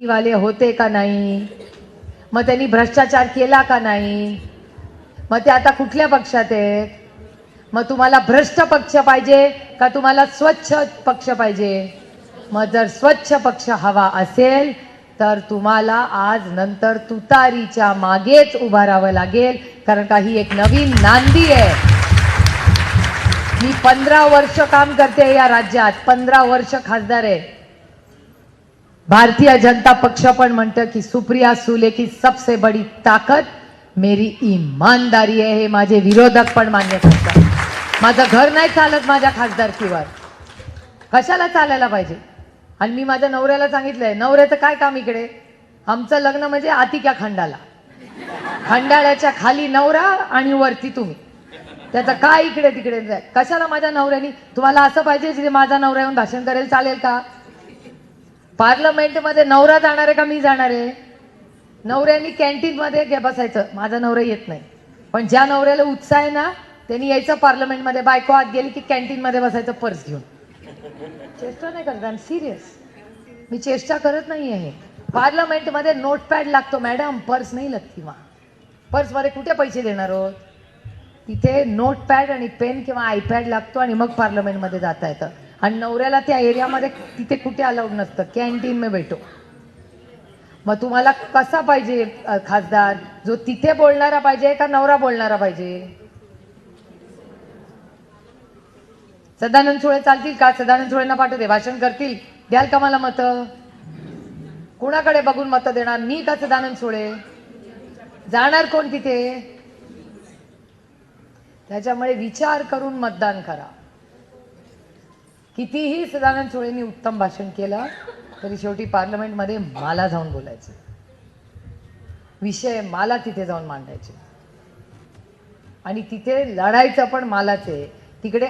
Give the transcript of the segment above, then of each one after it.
वाले होते का नाही? मग त्यांनी भ्रष्टाचार केला का नाही? मग ते आता कुठल्या पक्षात आहेत? मग तुम्हाला भ्रष्ट पक्ष पाहिजे का तुम्हाला स्वच्छ पक्ष पाहिजे? मग जर स्वच्छ पक्ष हवा असेल तर तुम्हाला आज नंतर तुतारीच्या मागेच उभारावं राहावं लागेल कारण का ही एक नवीन नांदी आहे. मी पंधरा वर्ष काम करते या राज्यात. पंधरा वर्ष खासदार आहे. भारतीय जनता पक्ष पण म्हणतं की सुप्रिया सुले की सबसे बडी ताकद मेरी इमानदारी आहे हे माझे विरोधक पण मान्य करतात. माझं घर नाही चालत माझ्या खासदारकीवर. कशाला चालायला पाहिजे? आणि मी माझ्या नवऱ्याला सांगितलंय नवऱ्याचं काय काम इकडे? आमचं लग्न म्हणजे आतिक्या खंडाला. खंडाळ्याच्या खाली नवरा आणि वरती तुम्ही. त्याचं काय इकडे तिकडे जाय कशाला माझ्या नवऱ्यानी? तुम्हाला असं पाहिजे माझा नवरा येऊन भाषण करेल चालेल का? पार्लमेंटमध्ये नवरा जाणार आहे का मी जाणार आहे? नवऱ्यानी कॅन्टीनमध्ये घे बसायचं. माझा नवरा येत नाही. पण ज्या नवऱ्याला उत्साह आहे ना त्यांनी यायचं पार्लमेंटमध्ये. बायको आत गेली की कॅन्टीनमध्ये बसायचं पर्स घेऊन. चेष्टा नाही करत. आय सिरियस मी चेष्टा करत नाही आहे पार्लमेंटमध्ये नोटपॅड लागतो मॅडम. पर्स नाही लागती मा पर्समध्ये कुठे पैसे देणार आहोत? तिथे नोटपॅड आणि पेन किंवा आयपॅड लागतो आणि मग पार्लमेंटमध्ये जाता येतं. आणि नवऱ्याला त्या एरियामध्ये तिथे कुठे अलाउड नसतं. कॅन्टीन मे भेटो. मग तुम्हाला कसा पाहिजे खासदार? जो तिथे बोलणारा पाहिजे का नवरा बोलणारा पाहिजे? सदानंद सुळे चालतील का? सदानंद सुळेंना पाठवते. भाषण करतील. द्याल का मला मतं? कुणाकडे बघून मतं देणार? मी का सदानंद सुळे? जाणार कोण तिथे? त्याच्यामुळे विचार करून मतदान करा. कितीही सदानंद सुळेंनी उत्तम भाषण केलं तरी शेवटी पार्लमेंटमध्ये मला जाऊन बोलायचं. विषय मला तिथे जाऊन मांडायचे. आणि तिथे लढायचं पण मालाच. आहे तिकडे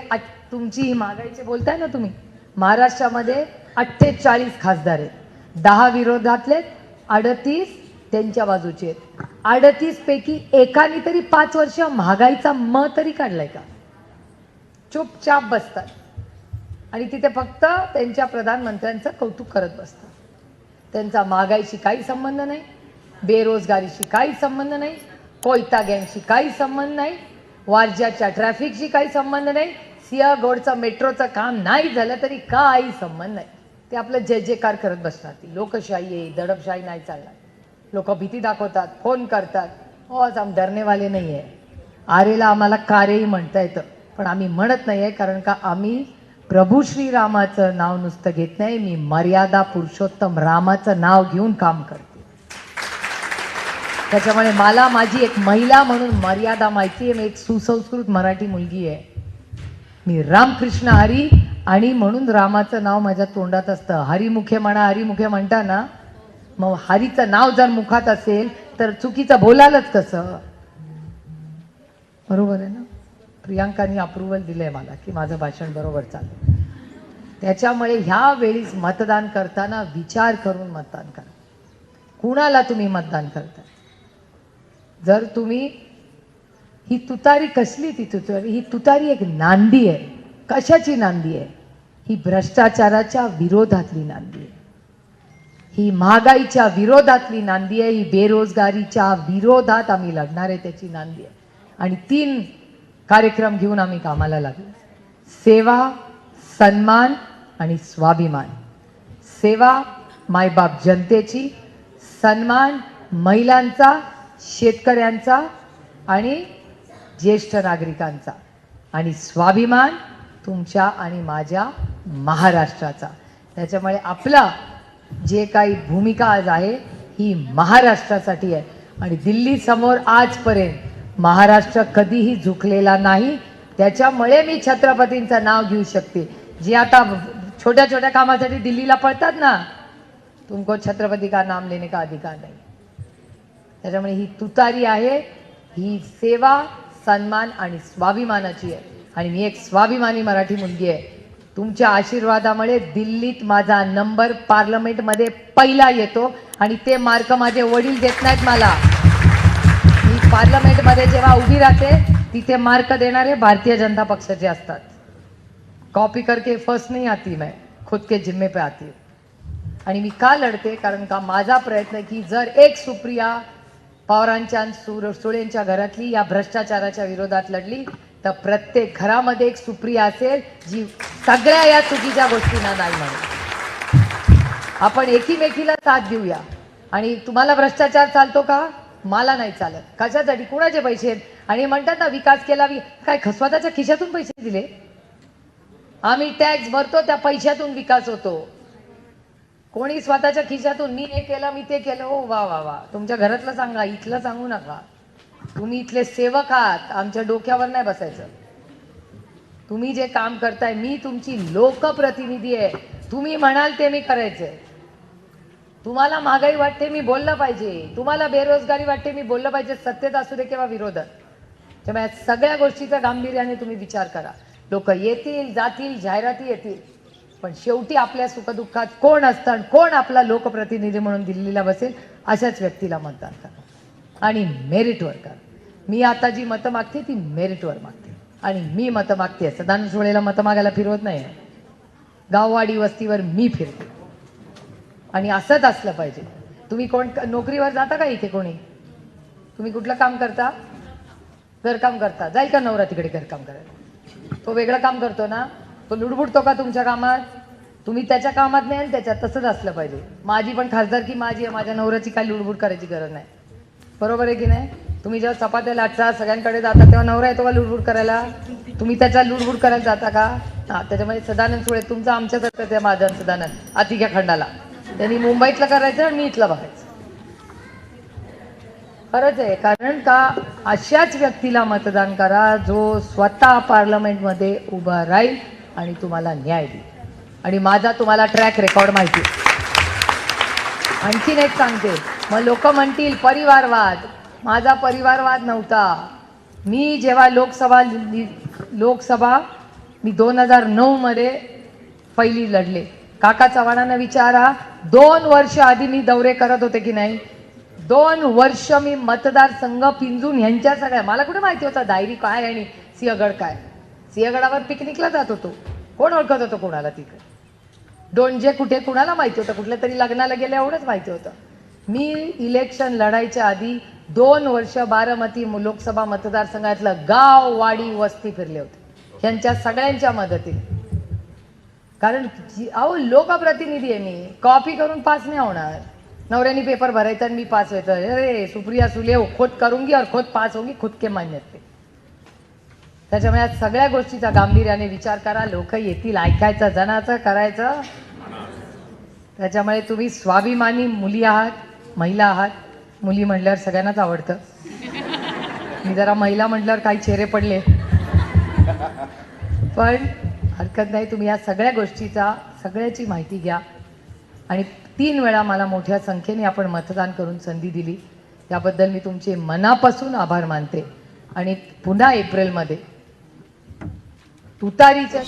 तुमची ही मागायचे बोलताय ना तुम्ही? महाराष्ट्रामध्ये अठ्ठेचाळीस खासदार आहेत. दहा विरोधातले अडतीस त्यांच्या बाजूचे आहेत. अडतीस पैकी एकाने तरी पाच वर्ष महागाईचा म तरी काढलाय का? चुपचाप बसतात. आणि तिथे फक्त त्यांच्या प्रधानमंत्र्यांचं कौतुक करत बसतात. त्यांचा महागाईशी काही संबंध नाही बेरोजगारीशी काही संबंध नाही कोयता गँगशी काही संबंध नाही वारज्याच्या ट्रॅफिकशी काही संबंध नाही सिंहगडचं मेट्रोचं काम नाही झालं तरी काही संबंध नाही. ते आपलं जय जयकार करत बसणार ती लोकशाही आहे दडपशाही नाही चालणार. लोक भीती दाखवतात फोन करतात. हो आज आम डरनेवाले नाही आहे आरेला आम्हाला कारेही म्हणता येतं पण आम्ही म्हणत नाही आहे कारण का आम्ही प्रभू श्रीरामाचं नाव नुसतं घेत नाही मी मर्यादा पुरुषोत्तम रामाचं नाव घेऊन काम करते. त्याच्यामुळे मला माझी एक महिला म्हणून मर्यादा माहिती आहे मी एक सुसंस्कृत मराठी मुलगी आहे. मी रामकृष्ण हरी आणि म्हणून रामाचं नाव माझ्या तोंडात असतं. हरिमुखे म्हणा हरिमुखे म्हणता ना मग हरीचं नाव जर मुखात असेल तर चुकीचं बोलालच कसं? बरोबर आहे ना? प्रियांकानी अप्रुव्हल दिलंय मला की माझं भाषण बरोबर चाललं. त्याच्यामुळे ह्या वेळीच मतदान करताना विचार करून मतदान करा. कुणाला तुम्ही मतदान करता जर तुम्ही ही तुतारी कसली ती तुतारी? ही तुतारी एक नांदी आहे. कशाची नांदी आहे? ही भ्रष्टाचाराच्या विरोधातली नांदी आहे. ही महागाईच्या विरोधातली नांदी आहे. ही बेरोजगारीच्या विरोधात आम्ही लढणार आहे त्याची नांदी आहे. आणि तीन कार्यक्रम घेऊन आम्ही कामाला लागलो. सेवा सन्मान आणि स्वाभिमान. सेवा मायबाप जनतेची सन्मान महिलांचा शेतकऱ्यांचा आणि ज्येष्ठ नागरिकांचा. आणि स्वाभिमान तुमच्या आणि माझ्या महाराष्ट्राचा. त्याच्यामुळे आपला जे काही भूमिका आज आहे ही महाराष्ट्रासाठी आहे. आणि दिल्लीसमोर आजपर्यंत महाराष्ट्र कधीही झुकलेला नाही. त्याच्यामुळे मी छत्रपतींचं नाव घेऊ शकते. जे आता छोट्या छोट्या कामासाठी दिल्लीला पळतात ना तुमको छत्रपती का नाम लेने का अधिकार नाही. त्याच्यामुळे ही तुतारी आहे. ही सेवा सन्मान आणि स्वाभिमानाची आहे. आणि मी एक स्वाभिमानी मराठी मुलगी आहे. तुमच्या आशीर्वादामुळे दिल्लीत माझा नंबर पार्लमेंटमध्ये पहिला येतो आणि ते मार्क माझे वडील देत नाहीत मला. पार्लमेंटमध्ये जेव्हा उभी राहते तिथे मार्क देणारे भारतीय जनता पक्षाचे असतात. कॉपी करके फर्स्ट नाही आती मैं खुद के जिम्मे पे आती आणि मी का लढते? कारण का माझा प्रयत्न की जर एक सुप्रिया पवारांच्या आणि सुर सुळेंच्या घरातली या भ्रष्टाचाराच्या विरोधात लढली तर प्रत्येक घरामध्ये एक सुप्रिया असेल जी सगळ्या या चुकीच्या गोष्टींना नाही म्हणेल आपण एकीमेकीला साथ देऊया. आणि तुम्हाला भ्रष्टाचार चालतो का? मला नाही चालत. कशासाठी? कुणाचे पैसे आहेत? आणि म्हणतात ना विकास केला वि काय ख- स्वतःच्या खिशातून पैसे दिले? आम्ही टॅक्स भरतो त्या पैशातून विकास होतो. कोणी स्वतःच्या खिशातून मी हे केलं मी ते केलं ओ वा वा वा. तुमच्या घरातलं सांगा इथलं सांगू नका. तुम्ही इथले सेवक आहात आमच्या डोक्यावर नाही बसायचं. तुम्ही जे काम करताय मी तुमची लोकप्रतिनिधी आहे. तुम्ही म्हणाल ते मी करायचंय. तुम्हाला महागाई वाटते मी बोललं पाहिजे. तुम्हाला बेरोजगारी वाटते मी बोललं पाहिजे. सत्तेत असू दे किंवा विरोधात त्यामुळे या सगळ्या गोष्टीचा गांभीर्याने तुम्ही विचार करा. लोक येतील जातील जाहिराती येतील. पण शेवटी आपल्या सुखदुःखात कोण असतं आणि कोण आपला लोकप्रतिनिधी म्हणून दिल्लीला बसेल अशाच व्यक्तीला मतदान करा. आणि मेरिटवर करा. मी आता जी मतं मागते ती मेरिटवर मागते. आणि मी मतं मागते सदानंद सोळेला मतं मागायला फिरवत नाही. गाववाडी वस्तीवर मी फिरते. आणि असंच असलं पाहिजे. तुम्ही कोण नोकरीवर जाता का इथे कोणी? तुम्ही कुठलं काम करता? घरकाम करता. जाईल का नवरा तिकडे घरकाम करायला? तो वेगळं काम करतो ना? तो लुडबुडतो का तुमच्या कामात? तुम्ही त्याच्या कामात नाही आणि त्याच्यात तसंच असलं पाहिजे. माझी पण खासदार की माझी आहे. माझ्या नवऱ्याची काय लुडबुड करायची गरज नाही. बरोबर आहे की नाही? तुम्ही जेव्हा चपात्या लाटता सगळ्यांकडे जाता तेव्हा नवरा येतो का लुडबुड करायला? तुम्ही त्याच्या लुडबुड करायला जाता का? हा त्याच्यामध्ये सदानंद सुळे तुमचं आमच्यासारखं ते माझं सदानंद अतिघ्या खंडाला. त्यांनी मुंबईतलं करायचं आणि मी इथलं बघायचं. खरंच आहे कारण का अशाच व्यक्तीला मतदान करा जो स्वतः पार्लमेंटमध्ये उभा राहील आणि तुम्हाला न्याय देईल. आणि माझा तुम्हाला ट्रॅक रेकॉर्ड माहिती आहे. आणखीन एक सांगते मग लोक म्हणतील परिवारवाद. माझा परिवारवाद नव्हता. मी जेव्हा लोकसभा लोकसभा मी दोन हजार नऊ मध्ये पहिली लढले. काका चव्हाणांना विचारा दोन वर्ष आधी मी दौरे करत होते की नाही? दोन वर्ष मी मतदारसंघ पिंजून ह्यांच्या सगळ्या मला कुठे माहिती होतं डायरी काय आणि सिंहगड काय? सिंहगडावर पिकनिकला जात होतो. कोण ओळखत होतं कोणाला तिकडे? डोंजे कुठे कुणाला माहिती होतं कुठल्या तरी लग्नाला गेल्या एवढंच माहिती होतं. मी इलेक्शन लढायच्या आधी दोन वर्ष बारामती लोकसभा मतदारसंघातलं गाव वाडी वस्ती फिरले होते. ह्यांच्या सगळ्यांच्या मदतीने. कारण जी- अहो लोकप्रतिनिधी आहे मी. कॉपी करून पास नाही होणार. नवऱ्यानी पेपर भरायचा आणि मी पास व्हायचं. अरे सुप्रिया सुले हो, खुद करूंगी और खुद पास होगी खुद के मान्यत त्याच्यामुळे आज सगळ्या गोष्टीचा गांभीर्याने विचार करा. लोक येतील ऐकायचं जनाचं करायचं. त्याच्यामुळे तुम्ही स्वाभिमानी मुली आहात महिला आहात. मुली म्हटल्यावर सगळ्यांनाच आवडतं. मी जरा महिला म्हटल्यावर काही चेहरे पडले. पण हरकत नाही तुम्ही या सगळ्या गोष्टीचा सगळ्याची माहिती घ्या. आणि तीन वेळा मला मोठ्या संख्येने आपण मतदान करून संधी दिली. याबद्दल मी तुमचे मनापासून आभार मानते. आणि पुन्हा एप्रिलमध्ये तुतारीच्या